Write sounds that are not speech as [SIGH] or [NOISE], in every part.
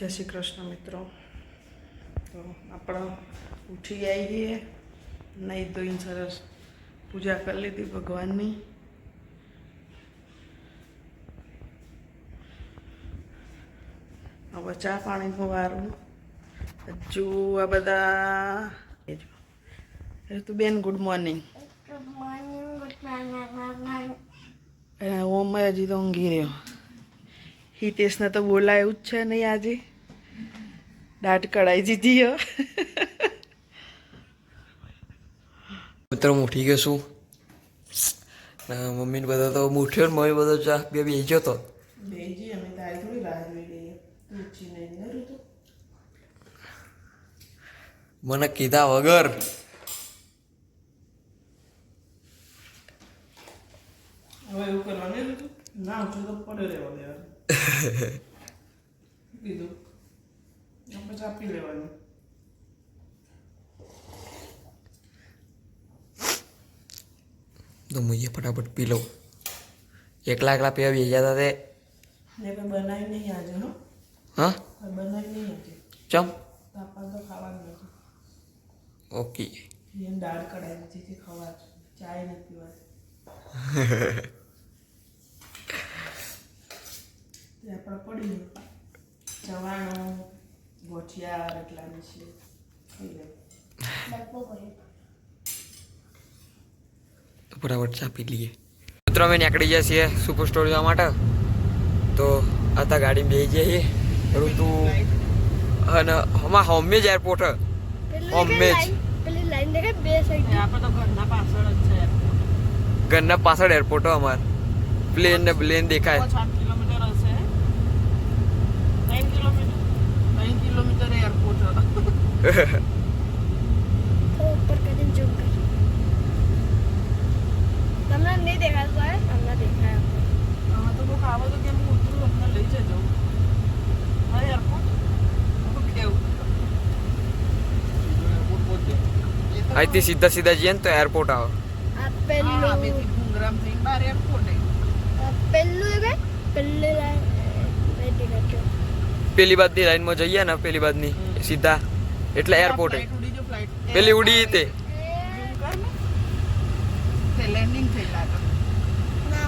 જય શ્રી કૃષ્ણ મિત્રો. તો આપણે ઉઠી આવીએ. નહીં ધોઈને સરસ પૂજા કરી લીધી ભગવાનની. હવે ચા પાણીનું વારું હજુ આ બધા એ બેન ગુડ મોર્નિંગ ઓમ હજી તો ઊંઘી રહ્યો. હિતેશને તો બોલાયું જ છે નહીં આજે. દાઢ કઢાઈ દીધી હો. મિત્રો હું ઉઠી ગયો છું. ને મમ્મીને બધા તો હું ઉઠ્યો ને મમ્મી બધો ચા બે બે ગયો તો. મને કીધા વગર. હવે એવું કરવાનું ના તો પડે રહેવા દેવાનું. [LAUGHS] ચાપી લેવાનું. તો મુજે ફટાફટ પી લઉં. એકલા એકલા પીવા બે ગયા તે ને કોઈ બનાવી નહીં આજે હો. હા? બનાવી નહીં આજે ચમ? પાપા તો ખાવાનું નથી ઓકે. એને દાળ કઢાઈ હતી ખાવા. ચાય નથી પીવાની. [LAUGHS] તે આપણે પડી ચવાણું ગોઠિયા એટલાની છે. ફટાફટ ચા પી લઈએ. મિત્રો અમે નીકળી ગયા છીએ સુપર સ્ટોર જવા માટે. તો આતા ગાડી બે જઈએ ઋતુ અને હમા હોમે જ એરપોર્ટ હોમે જ. ઘરના પાછળ એરપોર્ટ અમાર. પ્લેન ને પ્લેન દેખાય સાત કિલોમીટર હશે ત્રણ કિલોમીટર ત્રણ કિલોમીટર એરપોર્ટ તો ઉપર કરીને ઝૂમ કર તમને નહીં દેખાતું હોય તમને દેખાય હવે તો કોઈક આવે તો કેમ હું ઉતરું અમને લઈ જજો હા એરપોર્ટ કેવું અહીંથી સીધા સીધા જઈએ ને તો એરપોર્ટ આવે આ પેલું ઘુંગરામ થઈને બાર એરપોર્ટ આ પેલું દેખાય પેલી લાઈન નહીં દેખાતું પેલી બાદની લાઈનમાં જઈએ ને પેલી બાદની સીધા એટલે એરપોર્ટ પેલી ઉડી તે.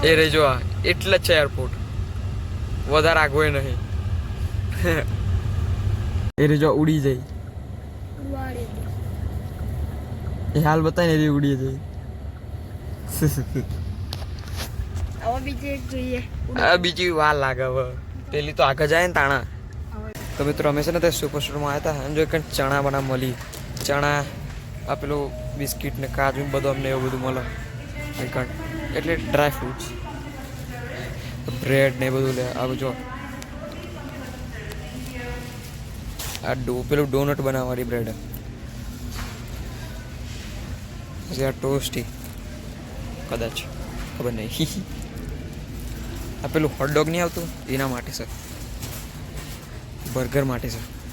એ રહી જો આ એટલે જ છે એરપોર્ટ વધારે આગો નહીં. [LAUGHS] એ રેજો જો ઉડી જઈ એ હાલ બતાય ને એ ઉડી આ બીજી વાર લાગે હવે. પેલી તો આગળ જાય ને તાણા. તો મિત્રો, અમે છે ને તે સુપર સ્ટોરમાં આવ્યા હતા અને જો કંઈક ચણા બના મળી. ચણા, આ પેલું બિસ્કિટ ને કાજુ બધું અમને એવું બધું મળે. કંઈક એટલે ડ્રાય ફ્રૂટ્સ બ્રેડ ને બધું લે. આવું જો. આ ડો, પેલું ડોનટ બનાવવાની બ્રેડ પછી આ ટોસ્ટી કદાચ. ખબર નહીં. [LAUGHS] આ પેલું હોટડોગ નહીં આવતું? એના માટે છે બર્ગર માટે છે.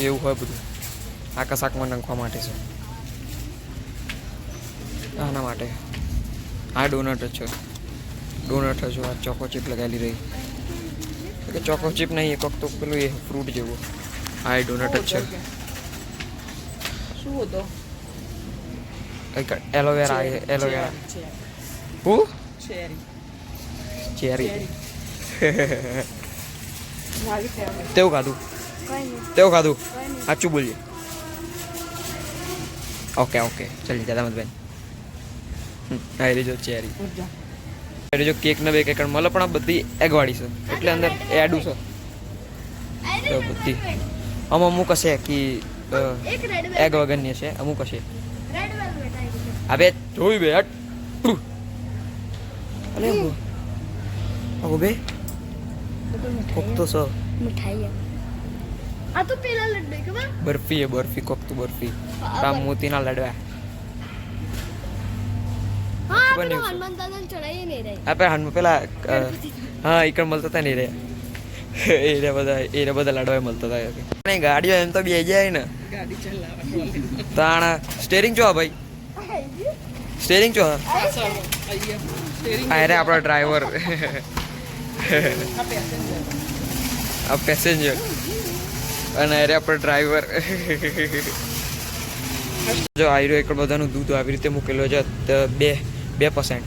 એવું હોય બધું. આકા શાકમાં નાખવા માટે છે. આના માટે. આ ડોનટ જ છે. ડોનટ જ આ ચોકો ચીપ લગાવેલી રહી. કે ચોકો ચીપ નહીં એક વખત પેલું એ ફ્રૂટ જેવું. આ ડોનટ જ છે. શું હતો? કંઈક એલોવેરા એલોવેરા. હું? ચેરી. ચેરી. [LAUGHS] તેવું ખાધું તેવું ખાધું સાચું બોલીએ. Okay okay. ચાલી જા દામદબેન હા એ જો ચેરી. ઊર્જા એ જો કેક ને બે કેક મળે પણ આ બધી એગ વાળી છે. એટલે અંદર એડું છે. તો બધી. આમ અમુક હશે કે એગ વગરની હશે અમુક હશે. હા બે આવી જોઈ બે હટ. અલે ઊભો. આ બધું મીઠાઈ તો છે મીઠાઈ આ તો પેલા લડ્ડુ ખબર? બરફી એ બરફી કોકતો બરફી. રામ મોતીના લડવા. હા હનુમાન દાદા નહીં આપણે પેલા હા ઈકણ મળતા હતા ને એ રે. [LAUGHS] એ રે બધા એ રે બધા લાડવા મળતા હતા. નહીં ગાડીઓ એમ તો બે જાય ને. ગાડી ચલાવવાની તાણ સ્ટેરિંગ જો ભાઈ. સ્ટેરિંગ જો. હા. સ્ટેરિંગ આપણો ડ્રાઈવર [LAUGHS] આ પેસેન્જર અને અરે આપણો ડ્રાઈવર [LAUGHS] જો આયરો એકડ બધાનું દૂધ આવી રીતે મૂકેલું છે બે બે પર્સન્ટ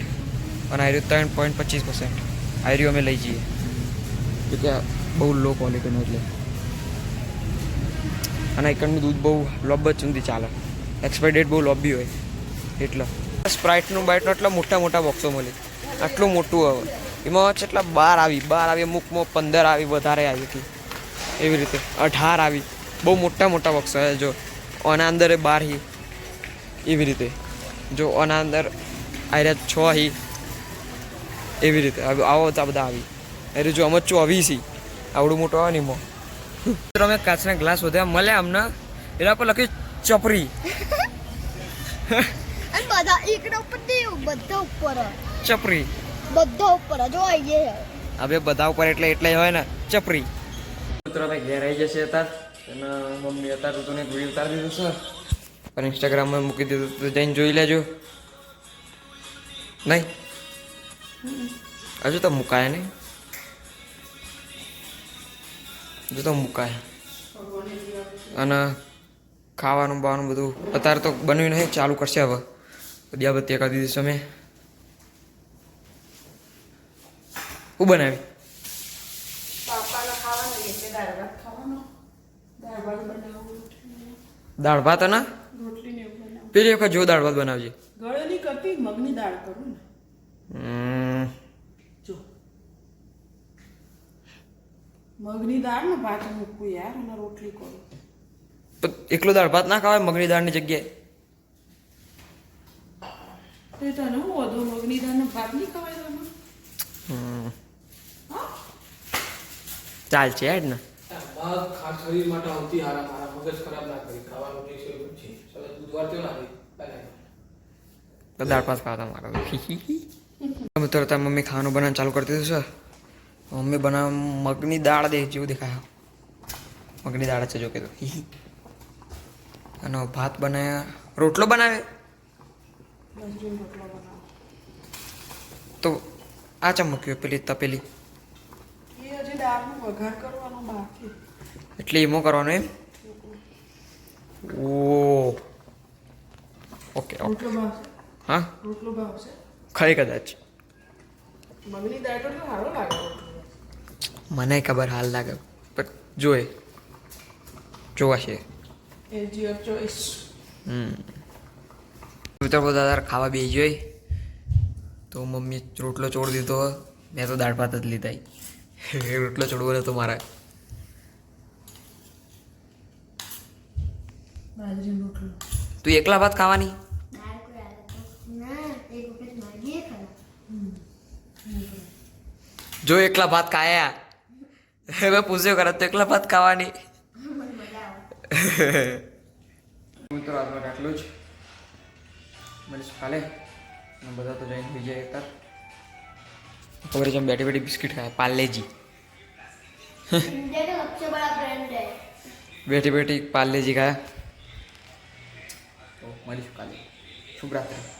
અને આયરો ત્રણ પોઈન્ટ પચીસ પર્સન્ટ આયરો અમે લઈ જઈએ. કે બહુ લો ક્વોલિટીનું એટલે. અને એકડનું દૂધ બહુ લોબ જ સુધી ચાલે. એક્સપાયર ડેટ બહુ લોબી હોય. એટલે. સ્પ્રાઇટનું બાઇટનું એટલા મોટા મોટા બોક્સો મળે. આટલું મોટું હવે એમાં કેટલા બાર આવી બાર આવી અમુકમાં પંદર આવી વધારે આવી હતી. એવી રીતે અઢાર આવી. બહુ મોટા મોટા બોક્સો છે જો આના અંદર બાર હી. એવી રીતે. જો આના અંદર આર્યા છ હી. એવી રીતે. આવો તો બધા આવી. અરે જો અમે ચોવીસ આવડું મોટું આવે ને એમાં. મિત્રો અમે કાચના ગ્લાસ વધ્યા. મળ્યા અમને. એના પર લખ્યું ચપરી ચપરી બધા ઉપર જો આઈએ હવે બધા ઉપર એટલે એટલે હોય ને ચપરી. મિત્રો ભાઈ ઘેર આવી જશે અત્યારે. અને મમ્મી અત્યારે તને વીડિયો ઉતારી દીધું છે. પણ ઇન્સ્ટાગ્રામમાં મૂકી દીધું તો જઈને જોઈ લેજો. નહીં? હજુ તો મુકાય નહીં. હજુ તો મુકાય. અને ખાવાનું બાવાનું બધું અત્યારે તો બન્યું નહીં ચાલુ કરશે હવે. દિયાબત્તી કરી દીધી છે શું બનાવી? દાળ ભાત ને પેલી વખત જો દાળ ભાત બનાવજે. ગળે નહીં કરતી મગની દાળ કરું ને. જો. મગની દાળ ને ભાત મૂકું યાર અને રોટલી કરું. એકલો દાળ ભાત ના ખાવાય મગની દાળની જગ્યાએ? તને હું વધુ મગની દાળ ને ભાત નહીં ખવાય તમે હમ. ચાલ છે હેડ ને. મગ ખાસ શરીર માટે સૌથી સારા મારા મગજ ખરાબ ના કરી. ખાવાનું જે છે છે સતત બુધવાર થયો લાગે. પહેલા દાળ ભાત ખાવા મારો મિત્રો તાર મમ્મી ખાવાનું બનાવવાનું ચાલુ કરી દીધું છે. મમ્મી બનાવ મગની દાળ દે જેવું દેખાય. મગની દાળ છે જો કે તો. અને ભાત બનાવ્યા. રોટલો બનાવે બાજરીનો રોટલો બનાવો તો આ ચમ મૂક્યો પેલી તપેલી? એ વઘાર કરવાનો બાકી. એટલે એમો કરવાનો એમ? ઓ ઓકે ઓકે. રોટલો હા? રોટલો ભાવશે. ખરી કદાચ. મગની દાળ તો સારો લાગે મને ખબર હાલ લાગે. પણ જોએ જોવાશે. એ જીઅર ચોઈસ હમ. મિત્રો બધા તાર ખાવા બેસી જોઈ. તો મમ્મી રોટલો ચોડ દીધો. મેં તો દાળ ભાત જ લીધા. રોટલો ચોડવો નતો મારે. તું એકલા ભાત ખાવાની? દાળ કોઈ આવે તો. ના એક વખત માગીએ ખરા જો એકલા ભાત ખાયા. હવે પૂછ્યો કરે તો એકલા ભાત ખાવાની? મને મજા આવે. મિત્રો આજમાં આટલું જ. મળીશ કાલે. બધા તો જઈને બીજા એક और जो बैठे बैठे बिस्किट खाए पाले जी बैठे बैठे पाले जी खाया तो मरी शुक्राले शुभ रात्रि